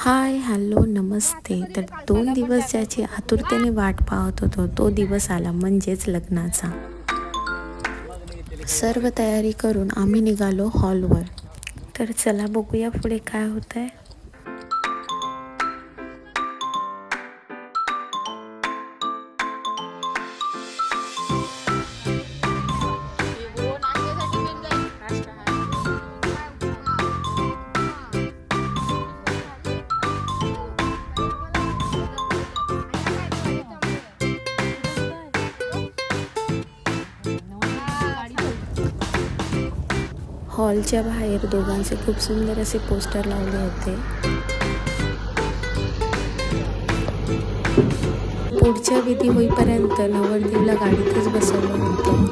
Hi hello नमस्ते. तर दोन दिवस ज्याची आतुरतेने वाट पाहत होतो तो दिवस आला म्हणजेच लग्नाचा. सर्व तयारी करून आम्ही निघालो हॉलवर. तर चला बघूया पुढे काय होत आहे हॉलच्या बाहेर दोघांचे खूप सुंदर असे पोस्टर लावले होते. पुढच्या विधी होईपर्यंत नवरदेवला गाडीतच बसवलं होतं.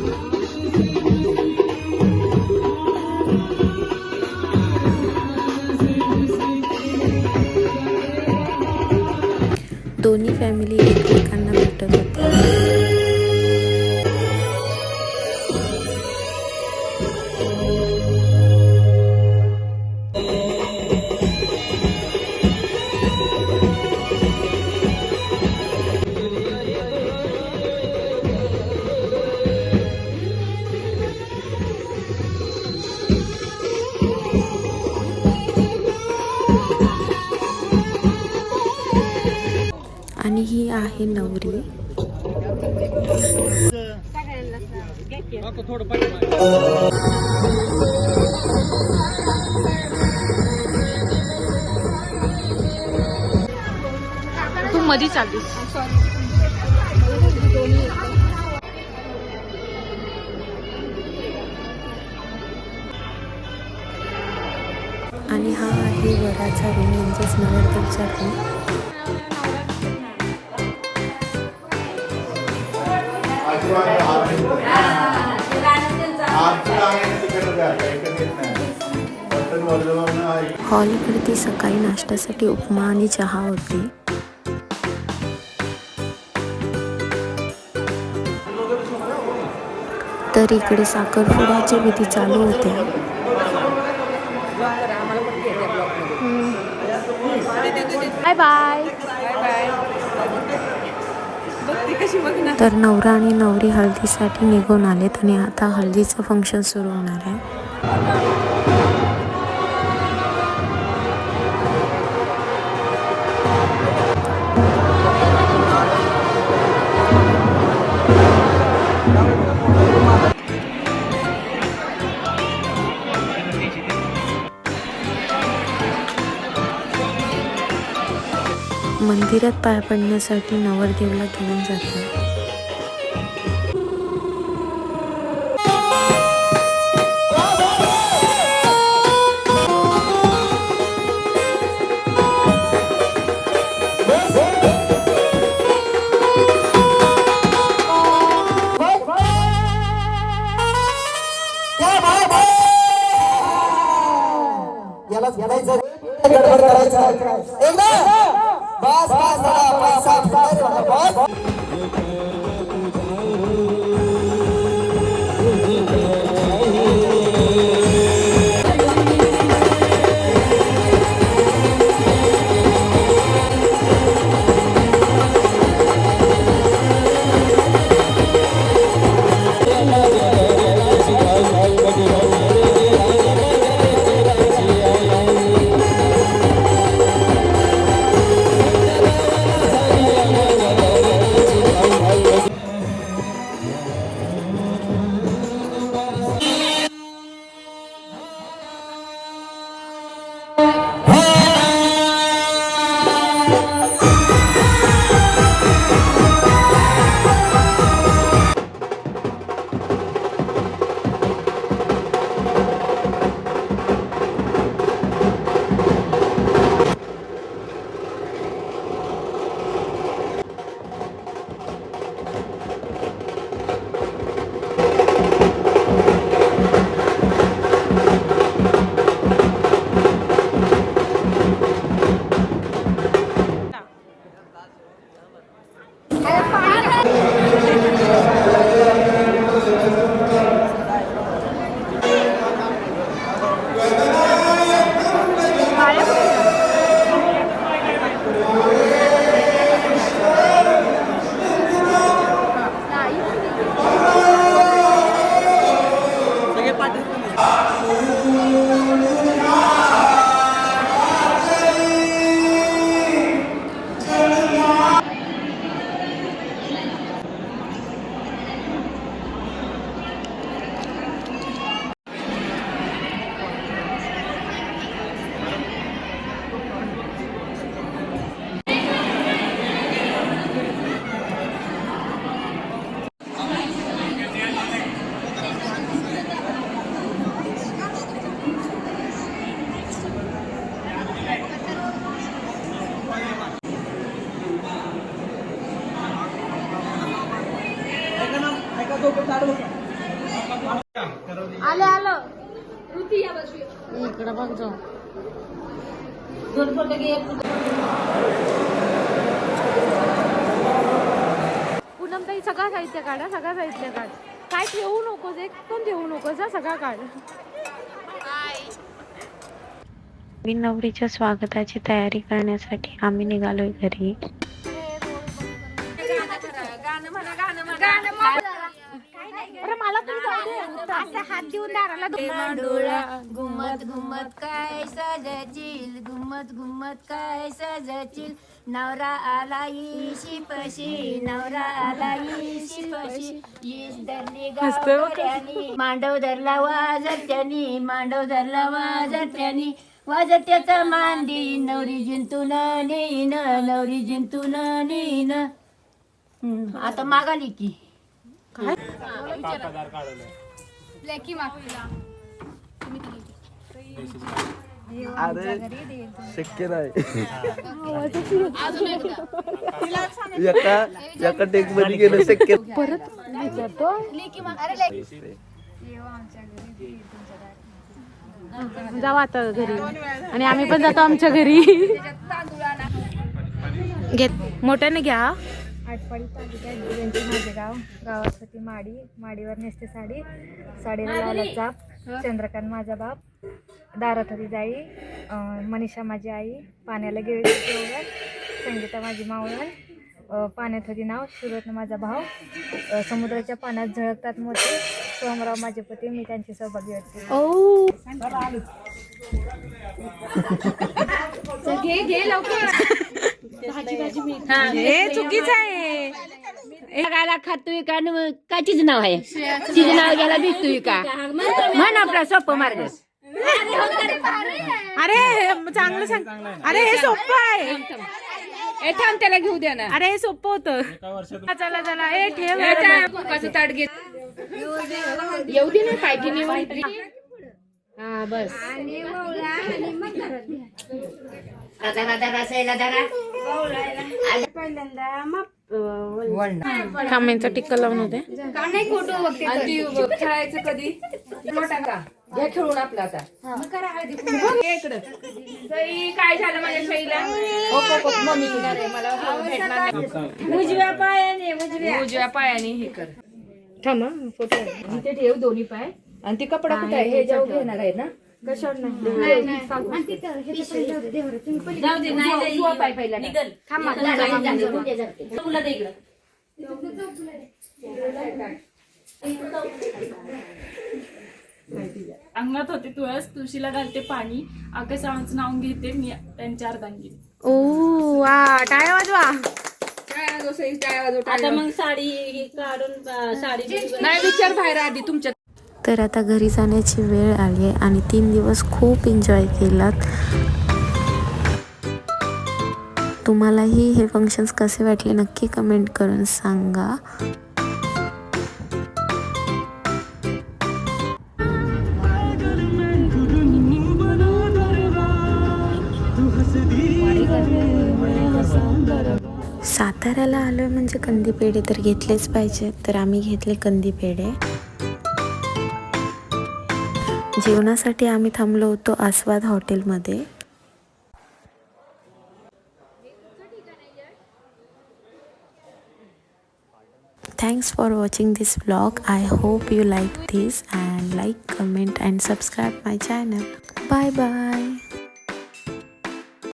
आणि ही आहे नवरी. तू मधी चाललीस. आणि हा आहे वराचा रूम म्हणजेच नवरदेवचा रूम हॉलवरती सकाळी नाश्त्यासाठी उपमा आणि चहा होती. तर इकडे साखरपुड्याच्या विधी चालू होत्या. बाय बाय तर नवरा आणि नवरी हळदीसाठी निघून आलेत आणि आता हळदीचं फंक्शन सुरू होणार आहे. मंदिरात पाय पडण्यासाठी नवरदेवला घेऊन जातात. याला घ्यायचं एकदा! बस बस जरा पैसा बस इकडं बघ जाऊ. पूनमताई सगळा साहित्य काढा सगळा साहित्य काढ. काय ठेवू नकोस एक पण ठेवू नकोस हा सगळा काढ. नवीन नवरीच्या स्वागताची तयारी करण्यासाठी आम्ही निघालोय घरी. हात देऊन दाराला मांडोळा घुमत घुमत काय सजचिल घुमत घुमत काय सजचिल. नवरा आला इशी पशी नवरा आला इशी पशी ईश धरली गावकऱ्यानी मांडव धरला मांडव धरला वाजत्यानी. वाजत्याचा मांदी नवरी जिंतून नेईन नवरी जिंतून नेईन आता मागाली की. अरे शक्य नाही. एका एका टेकमध्ये गेलं शक्य. जाऊ आता घरी. आणि आम्ही पण जातो आमच्या घरी. घेत मोठ्याने घ्या. आटपाडी तालुक्यात दिव्यांचे माझे गाव गावासाठी माडी. माडीवर नेसते साडी. साडीला लावला चाप. चंद्रकांत माझा बाप. दारात होती जाई मनीषा माझी आई पाण्याला गेली संगीता माझी मावळण अं, पाण्यात होती नाव सुरत माझा भाव समुद्राच्या पाण्यात झळकतात मोठे सोमराव माझे पती मी त्यांची सहभागी होते. ओ. हे. चुकीचं आहे. जगाला खातोय का? न काचीच नाव आहे? तिचं नाव घ्यायला भेटतोय का? म्हण आपला सोपं मार्ग. अरे हे चांगलं सांग. अरे हे सोपं आहे. ए थांब. त्याला घेऊ द्या ना. अरे हे सोपं होतं. चला चला. ए ठेव. कसं ताट घेत येऊ दे ना काय की निवड हा बस. धरा कामांचा टिक्का लावून होते. खेळायचं कधी? मोठा का? घ्या खेळून आपला आता. इकडं. सई, काय झालं माझ्या शैला मम्मी घेणार आहे, मला भेटणार नाही. उजव्या पायाने उजव्या. उजव्या पायाने हे कर. थांब फोटो. इथे ठेव दोन्ही पाय. आणि ती कपडा कुठे आहे? हे जाऊ घेणार आहे ना? कशावर नाही? जाऊ दे नाही जाऊ पाय पहिला. थांब तुला दे इकडं. अंगणात होते तुळस तुळशीला घालते पाणी. आकाशाचं नाव घेते मी त्यांच्या अर्धांगी ओ वा टाळ्या वाजवा. आता मग साडी काढून साडी नाही विचार बाहेर आधी तुमच्या तर आता घरी जाण्याची वेळ आली आहे आणि तीन दिवस खूप एन्जॉय केलात. तुम्हालाही हे फंक्शन्स कसे वाटले नक्की कमेंट करून सांगा. साताऱ्याला आलोय म्हणजे कंदी पेढे तर घेतलेच पाहिजे तर आम्ही घेतले कंदी पेढे जेवणासाठी आम्ही थांबलो होतो आस्वाद हॉटेलमध्ये. Thanks for watching this blog I hope you like this and like comment and subscribe my channel bye bye